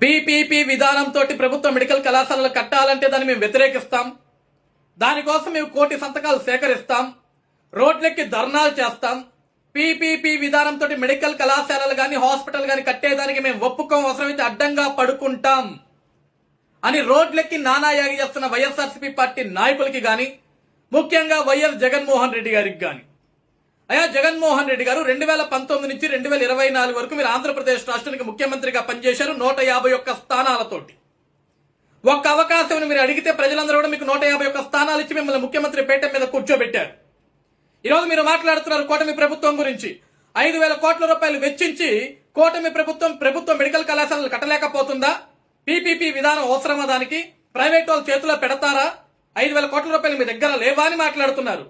PPP విధానంతో ప్రభుత్వ medical కళాశాలలు కట్టాలంటే దాన్ని మేము వ్యతిరేకిస్తాం. దానికోసం మేము కోటి సంతకాలు సేకరిస్తాం. రోడ్లెక్కి ధర్నాలు చేస్తాం. పీపీపీ విధానంతో మెడికల్ కళాశాలలు కానీ హాస్పిటల్ కానీ కట్టేదానికి మేము ఒప్పుకోం అవసరమైతే అడ్డంగా పడుకుంటాం. అని రోడ్లెక్కి నానాయాగి చేస్తున్న వైఎస్ఆర్సీపీ పార్టీ నాయకులకి కానీ ముఖ్యంగా వైఎస్ జగన్మోహన్ రెడ్డి గారికి కానీ అయ్యా జగన్మోహన్ రెడ్డి గారు రెండు వేల పంతొమ్మిది నుంచి రెండు వేల ఇరవై నాలుగు వరకు మీరు ఆంధ్రప్రదేశ్ రాష్ట్రానికి ముఖ్యమంత్రిగా పనిచేశారు నూట యాభై ఒక్క స్థానాలతోటి. ఒక్క అవకాశం మీరు అడిగితే ప్రజలందరూ కూడా మీకు నూట యాభై ఒక్క స్థానాలు ఇచ్చి మిమ్మల్ని ముఖ్యమంత్రి పేట మీద కూర్చోబెట్టారు. ఈరోజు మీరు మాట్లాడుతున్నారు కూటమి ప్రభుత్వం గురించి. ఐదు వేల కోట్ల రూపాయలు వెచ్చించి కూటమి ప్రభుత్వం ప్రభుత్వ మెడికల్ కళాశాలలు కట్టలేకపోతుందా? పీపీపీ విధానం అవసరమా దానికి? ప్రైవేట్ వాళ్ళ చేతిలో పెడతారా? ఐదు వేల కోట్ల రూపాయలు మీ దగ్గర లేవా అని మాట్లాడుతున్నారు.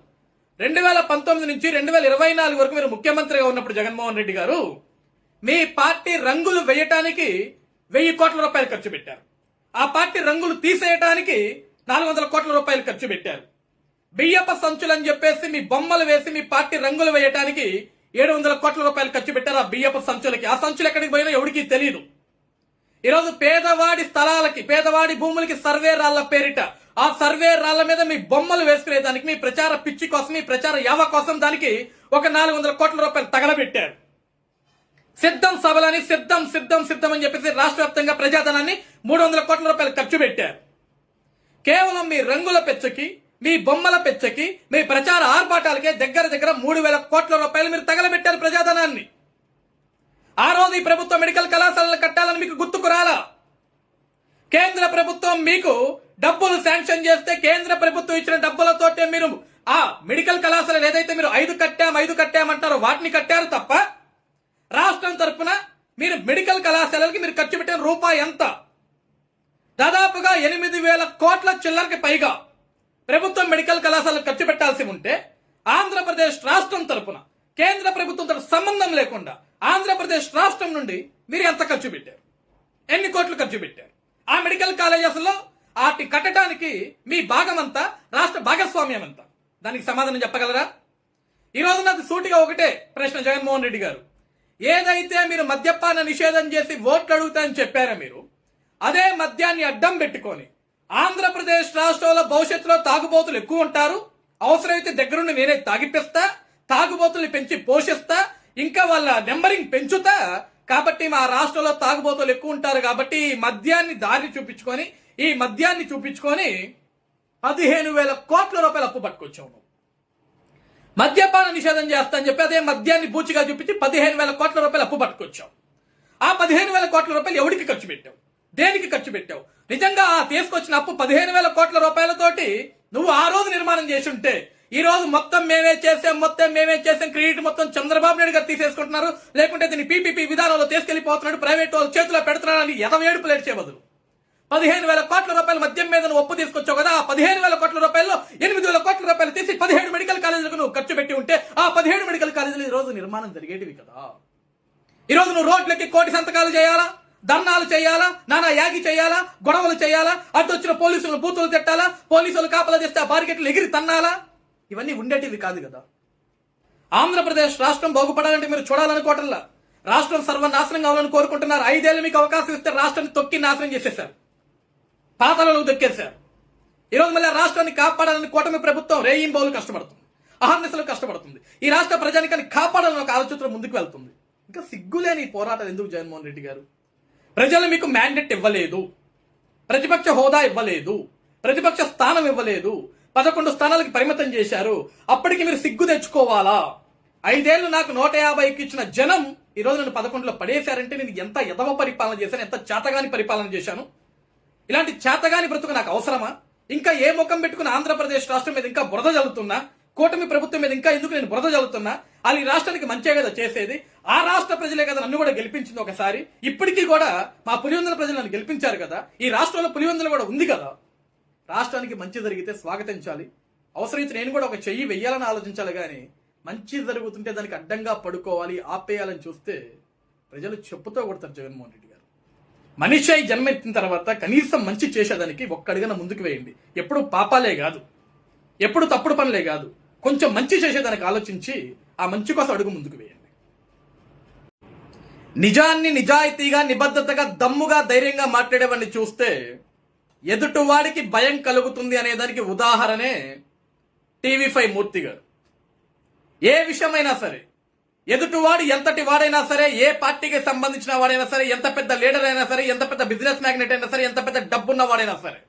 రెండు వేల పంతొమ్మిది నుంచి రెండు వేల ఇరవై నాలుగు వరకు మీరు ముఖ్యమంత్రిగా ఉన్నప్పుడు జగన్మోహన్ రెడ్డి గారు మీ పార్టీ రంగులు వేయటానికి వెయ్యి కోట్ల రూపాయలు ఖర్చు పెట్టారు. ఆ పార్టీ రంగులు తీసేయటానికి నాలుగు వందల కోట్ల రూపాయలు ఖర్చు పెట్టారు. బియ్యప సంచులు అని చెప్పేసి మీ బొమ్మలు వేసి మీ పార్టీ రంగులు వేయటానికి ఏడు వందల కోట్ల రూపాయలు ఖర్చు పెట్టారు. ఆ బియ్యప సంచులకి. ఆ సంచులు ఎక్కడికి పోయినా ఎవడికి తెలియదు ఈరోజు పేదవాడి స్థలాలకి పేదవాడి భూములకి సర్వే రాళ్ళ పేరిట ఆ సర్వే రాళ్ళ మీద మీ బొమ్మలు వేసుకునే దానికి మీ ప్రచార పిచ్చి కోసం మీ ప్రచార యావ కోసం దానికి ఒక నాలుగు వందల కోట్ల రూపాయలు తగలబెట్టారు. సిద్ధం సభలని సిద్ధం సిద్ధం సిద్ధం అని చెప్పేసి రాష్ట్ర వ్యాప్తంగా ప్రజాధనాన్ని మూడు వందల కోట్ల రూపాయలు ఖర్చు పెట్టారు. కేవలం మీ రంగుల పెచ్చకి మీ బొమ్మల పెచ్చకి మీ ప్రచార ఆర్భాటాలకే దగ్గర దగ్గర మూడు వేల కోట్ల రూపాయలు మీరు తగలబెట్టారు ప్రజాధనాన్ని. ఆ రోజు ఈ ప్రభుత్వ మెడికల్ కళాశాలలు కట్టాలని మీకు గుర్తుకు రాలా? కేంద్ర ప్రభుత్వం మీకు డబ్బులు శాంక్షన్ చేస్తే కేంద్ర ప్రభుత్వం ఇచ్చిన డబ్బులతోటే మీరు ఆ మెడికల్ కళాశాలలు ఏదైతే మీరు ఐదు కట్టాం ఐదు కట్టామంటారో వాటిని కట్టారు తప్ప రాష్ట్రం తరపున మీరు మెడికల్ కళాశాలలకి మీరు ఖర్చు పెట్టిన రూపాయి ఎంత? దాదాపుగా ఎనిమిది వేల కోట్ల చిల్లరకి పైగా ప్రభుత్వం మెడికల్ కళాశాలకు ఖర్చు పెట్టాల్సి ఉంటే ఆంధ్రప్రదేశ్ రాష్ట్రం తరపున కేంద్ర ప్రభుత్వంతో సంబంధం లేకుండా ఆంధ్రప్రదేశ్ రాష్ట్రం నుండి మీరు ఎంత ఖర్చు పెట్టారు? ఎన్ని కోట్లు ఖర్చు పెట్టారు? ఆ మెడికల్ కాలేజెస్లో వాటి కట్టడానికి మీ భాగం అంతా రాష్ట్ర భాగస్వామ్యం అంతా దానికి సమాధానం చెప్పగలరా? ఈ నాకు సూటిగా ఒకటే ప్రశ్న జగన్మోహన్ రెడ్డి గారు. ఏదైతే మీరు మద్యపాన నిషేధం చేసి ఓట్లు అడుగుతారని చెప్పారో మీరు అదే మద్యాన్ని అడ్డం పెట్టుకొని ఆంధ్రప్రదేశ్ రాష్ట్రంలో భవిష్యత్తులో తాగుబోతులు ఎక్కువ ఉంటారు అవసరమైతే దగ్గరుండి నేనే తాగిపిస్తా తాగుబోతుల్ని పెంచి పోషిస్తా ఇంకా వాళ్ళ నెంబరింగ్ పెంచుతా కాబట్టి మా రాష్ట్రంలో తాగుబోతులు ఎక్కువ ఉంటారు కాబట్టి మద్యాన్ని దారి చూపించుకొని ఈ మద్యాన్ని చూపించుకొని పదిహేను వేల కోట్ల రూపాయలు అప్పు పట్టుకొచ్చావు నువ్వు. మద్యపాన నిషేధం చేస్తా అని చెప్పి అదే మద్యాన్ని పూచిగా చూపించి పదిహేను వేల కోట్ల రూపాయలు అప్పు పట్టుకొచ్చావు. ఆ పదిహేను వేల కోట్ల రూపాయలు ఎవరికి ఖర్చు పెట్టావు? దేనికి ఖర్చు పెట్టావు? నిజంగా ఆ తీసుకొచ్చిన అప్పు పదిహేను వేల కోట్ల రూపాయలతోటి నువ్వు ఆ రోజు నిర్మాణం చేసి ఉంటే ఈ రోజు మొత్తం మేమే చేసాం మొత్తం మేమే చేసాం క్రెడిట్ మొత్తం చంద్రబాబు నాయుడు గారు తీసేసుకుంటున్నారు. లేకుంటే దీన్ని పీపీపీ విధానంలో తీసుకెళ్ళిపోతున్నాడు ప్రైవేట్ వాళ్ళు చేతిలో పెడుతున్నాడని ఎదవేడుపు లేడ్చే బదులు. పదిహేను వేల కోట్ల రూపాయల మద్యం మీద ఒప్పు తీసుకొచ్చావు కదా ఆ పదిహేను వేల కోట్ల రూపాయల్లో ఎనిమిది వేల కోట్ల రూపాయలు తీసి పదిహేడు మెడికల్ కాలేజీలకు నువ్వు ఖర్చు పెట్టి ఉంటే ఆ పదిహేడు మెడికల్ కాలేజీలు ఈ రోజు నిర్మాణం జరిగేటివి కదా. ఈ నువ్వు రోడ్లకి కోటి సంతకాలు చేయాలా? ధర్నాలు చేయాలా? నానా యాగి చేయాలా? గొడవలు చేయాలా? అడ్డొచ్చిన పోలీసులు బూతులు తిట్టాలా? పోలీసులు కాపలా చేస్తే ఆ బారికెట్లు ఎగిరి తన్నాలా? ఇవన్నీ ఉండేటివి కాదు కదా. ఆంధ్రప్రదేశ్ రాష్ట్రం బాగుపడాలంటే మీరు చూడాలనుకోవటంలా. రాష్ట్రం సర్వనాశనం కావాలని కోరుకుంటున్నారు. ఐదేళ్ళు మీకు అవకాశం ఇస్తే రాష్ట్రాన్ని తొక్కి నాశనం చేసేశారు. పాతలలో దొక్కేశారు. ఈరోజు మళ్ళీ రాష్ట్రాన్ని కాపాడాలని కూటమి ప్రభుత్వం రేయిం బౌలు కష్టపడుతుంది. అహర్నిశలు కష్టపడుతుంది. ఈ రాష్ట్ర ప్రజానికాన్ని కాపాడాలని ఒక ఆలోచనతో ముందుకు వెళ్తుంది. ఇంకా సిగ్గులేని ఈ పోరాటాలు ఎందుకు జగన్మోహన్ రెడ్డి గారు? ప్రజలు మీకు మ్యాండేట్ ఇవ్వలేదు. ప్రతిపక్ష హోదా ఇవ్వలేదు. ప్రతిపక్ష స్థానం ఇవ్వలేదు. పదకొండు స్థానాలకు పరిమితం చేశారు. అప్పటికి మీరు సిగ్గు తెచ్చుకోవాలా? ఐదేళ్ళు నాకు నూట యాభైకి ఇచ్చిన జనం ఈ నన్ను పదకొండులో పడేశారంటే నేను ఎంత యథవ పరిపాలన చేశాను ఎంత చేతగాని పరిపాలన చేశాను? ఇలాంటి చేతగాని బ్రతుకు నాకు అవసరమా? ఇంకా ఏ ముఖం పెట్టుకుని ఆంధ్రప్రదేశ్ రాష్ట్రం మీద ఇంకా బురద జల్లుతున్నా? కూటమి ప్రభుత్వం మీద ఇంకా ఎందుకు నేను బురద జల్లుతున్నా? అది ఈ రాష్ట్రానికి మంచిగా కదా చేసేది. ఆ రాష్ట్ర ప్రజలే కదా నన్ను కూడా గెలిపించింది ఒకసారి. ఇప్పటికీ కూడా మా పులివెందుల ప్రజలు నన్ను గెలిపించారు కదా. ఈ రాష్ట్రంలో పులివెందులు కూడా ఉంది కదా. రాష్ట్రానికి మంచి జరిగితే స్వాగతించాలి. అవసరమైతే నేను కూడా ఒక చెయ్యి వెయ్యాలని ఆలోచించాలి కానీ మంచి జరుగుతుంటే దానికి అడ్డంగా పడుకోవాలి ఆపేయాలని చూస్తే ప్రజలు చెప్పుతో కొడతారు జగన్మోహన్ రెడ్డి మనిషి అయి జన్మెత్తిన తర్వాత కనీసం మంచి చేసేదానికి ఒక్కడిగా ముందుకు వేయండి. ఎప్పుడు పాపాలే కాదు. ఎప్పుడు తప్పుడు పనులే కాదు. కొంచెం మంచి చేసేదానికి ఆలోచించి ఆ మంచి కోసం అడుగు ముందుకు వేయండి. నిజాన్ని నిజాయితీగా నిబద్ధతగా దమ్ముగా ధైర్యంగా మాట్లాడేవాడిని చూస్తే ఎదుటివాడికి భయం కలుగుతుంది అనే దానికి ఉదాహరణే టీవీ ఫైవ్ మూర్తి గారు. ఏ విషయమైనా సరే ఎదుటివాడు ఎంతటి వాడైనా సరే ఏ పార్టీకి సంబంధించిన వాడైనా సరే ఎంత పెద్ద లీడర్ అయినా సరే ఎంత పెద్ద బిజినెస్ మ్యాగ్నెట్ అయినా సరే ఎంత పెద్ద డబ్బున్న వాడైనా సరే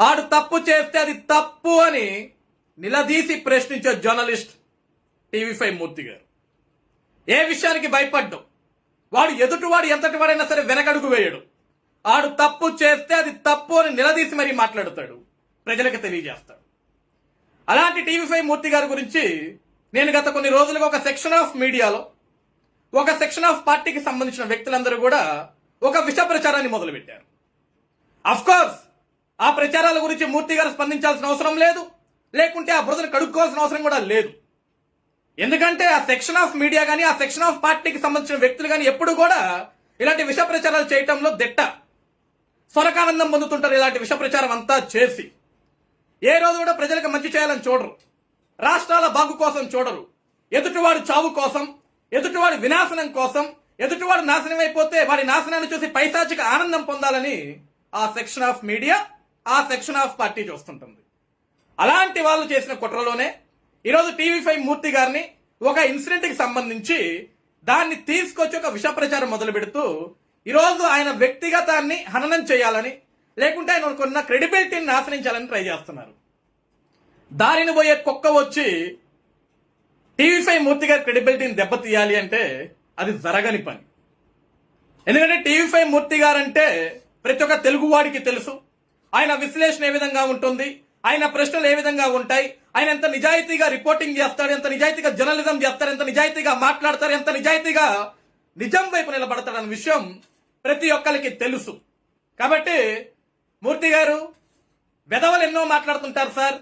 ఆడు తప్పు చేస్తే అది తప్పు అని నిలదీసి ప్రశ్నించే జర్నలిస్ట్ టీవీ ఫైవ్ మూర్తి గారు. ఏ విషయానికి భయపడ్డం? వాడు ఎదుటివాడు ఎంతటి వాడైనా సరే వెనకడుగు వేయడు. ఆడు తప్పు చేస్తే అది తప్పు అని నిలదీసి మరీ మాట్లాడతాడు. ప్రజలకు తెలియజేస్తాడు. అలాంటి టీవీ ఫైవ్ మూర్తి గారి గురించి నేను గత కొన్ని రోజులుగా ఒక సెక్షన్ ఆఫ్ మీడియాలో ఒక సెక్షన్ ఆఫ్ పార్టీకి సంబంధించిన వ్యక్తులందరూ కూడా ఒక విష ప్రచారాన్ని మొదలుపెట్టారు. కోర్స్ ఆ ప్రచారాల గురించి మూర్తి గారు స్పందించాల్సిన అవసరం లేదు లేకుంటే ఆ బురదను కడుక్కోవాల్సిన అవసరం కూడా లేదు. ఎందుకంటే ఆ సెక్షన్ ఆఫ్ మీడియా కానీ ఆ సెక్షన్ ఆఫ్ పార్టీకి సంబంధించిన వ్యక్తులు కానీ ఎప్పుడు కూడా ఇలాంటి విష ప్రచారాలు చేయటంలో దిట్ట. స్వరకానందం పొందుతుంటారు ఇలాంటి విష ప్రచారం అంతా చేసి. ఏ రోజు కూడా ప్రజలకు మంచి చేయాలని చూడరు. రాష్ట్రాల బాగు కోసం చూడరు. ఎదుటివాడి చావు కోసం ఎదుటివాడి వినాశనం కోసం ఎదుటివాడు నాశనం అయిపోతే వాడి నాశనాన్ని చూసి పైశాచిక ఆనందం పొందాలని ఆ సెక్షన్ ఆఫ్ మీడియా ఆ సెక్షన్ ఆఫ్ పార్టీ చూస్తుంటుంది. అలాంటి వాళ్ళు చేసిన కుట్రలోనే ఈరోజు టీవీ ఫైవ్ మూర్తి గారిని ఒక ఇన్సిడెంట్కి సంబంధించి దాన్ని తీసుకొచ్చి ఒక విష ప్రచారం మొదలు పెడుతూ ఈరోజు ఆయన వ్యక్తిగతాన్ని హననం చేయాలని లేకుంటే ఆయన కొన్న క్రెడిబిలిటీని నాశనించాలని ట్రై చేస్తున్నారు. దారిని పోయే కుక్క వచ్చి టీవీ ఫైవ్ మూర్తి గారి క్రెడిబిలిటీని దెబ్బతీయాలి అంటే అది జరగని పని. ఎందుకంటే టీవీ ఫైవ్ మూర్తి గారంటే ప్రతి ఒక్క తెలుగు వాడికి తెలుసు. ఆయన విశ్లేషణ ఏ విధంగా ఉంటుంది? ఆయన ప్రశ్నలు ఏ విధంగా ఉంటాయి? ఆయన ఎంత నిజాయితీగా రిపోర్టింగ్ చేస్తాడు? ఎంత నిజాయితీగా జర్నలిజం చేస్తాడు? ఎంత నిజాయితీగా మాట్లాడతారు ఎంత నిజాయితీగా నిజం వైపు నిలబడతాడు అన్న విషయం ప్రతి ఒక్కరికి తెలుసు. కాబట్టి మూర్తి గారు వెధవలు ఎన్నో మాట్లాడుతుంటారు సార్.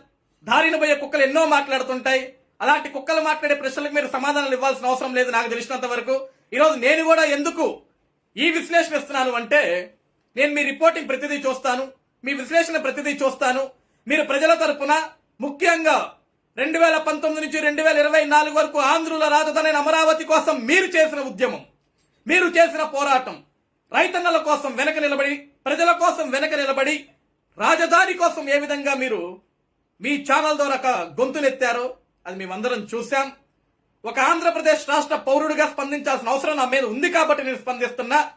దారిన పోయే కుక్కలు ఎన్నో మాట్లాడుతుంటాయి. అలాంటి కుక్కలు మాట్లాడే ప్రశ్నలకు మీరు సమాధానాలు ఇవ్వాల్సిన అవసరం లేదు నాకు తెలిసినంత వరకు. ఈరోజు నేను కూడా ఎందుకు ఈ విశ్లేషణ ఇస్తున్నాను అంటే నేను మీ రిపోర్టింగ్ ప్రతిదీ చూస్తాను మీ విశ్లేషణ ప్రతిదీ చూస్తాను. మీరు ప్రజల తరపున ముఖ్యంగా రెండు వేల పంతొమ్మిది నుంచి రెండు వేల ఇరవై నాలుగు వరకు ఆంధ్రుల రాజధాని అమరావతి కోసం మీరు చేసిన ఉద్యమం మీరు చేసిన పోరాటం రైతన్నల కోసం వెనక నిలబడి ప్రజల కోసం వెనక నిలబడి రాజధాని కోసం ఏ విధంగా మీరు మీ ఛానల్ ద్వారా ఒక గొంతునెత్తారు అది మేమందరం చూశాం. ఒక ఆంధ్రప్రదేశ్ రాష్ట్ర పౌరుడిగా స్పందించాల్సిన అవసరం నా మీద ఉంది కాబట్టి నేను స్పందిస్తున్నా.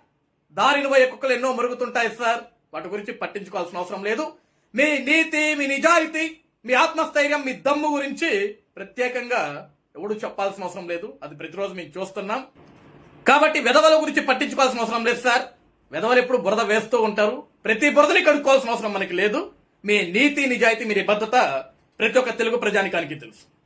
దారిని పోయే కుక్కలు ఎన్నో మరుగుతుంటాయి సార్. వాటి గురించి పట్టించుకోవాల్సిన అవసరం లేదు. మీ నీతి మీ నిజాయితీ మీ ఆత్మస్థైర్యం మీ దమ్ము గురించి ప్రత్యేకంగా ఎవడు చెప్పాల్సిన అవసరం లేదు. అది ప్రతిరోజు మేము చూస్తున్నాం. కాబట్టి వెధవల గురించి పట్టించుకోవాల్సిన అవసరం లేదు సార్. వెధవలు ఎప్పుడు బురద వేస్తూ ఉంటారు. ప్రతి బురదని కడుక్కోవాల్సిన అవసరం మనకి లేదు. మీ నీతి నిజాయితీ మీ నిబద్ధత ప్రతి ఒక్క తెలుగు ప్రజానికానికి తెలుసు.